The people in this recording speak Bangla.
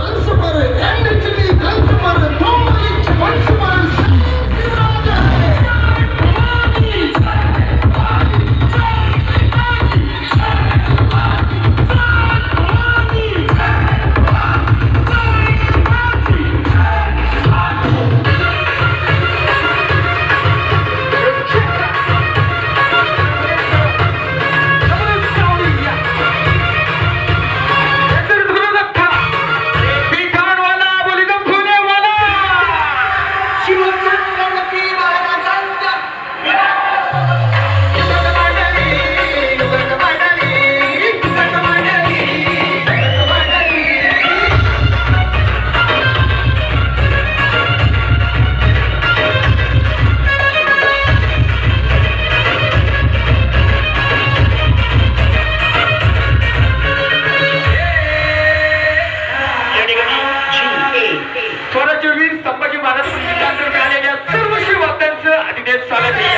answer শিবচন্দ্রকে সালের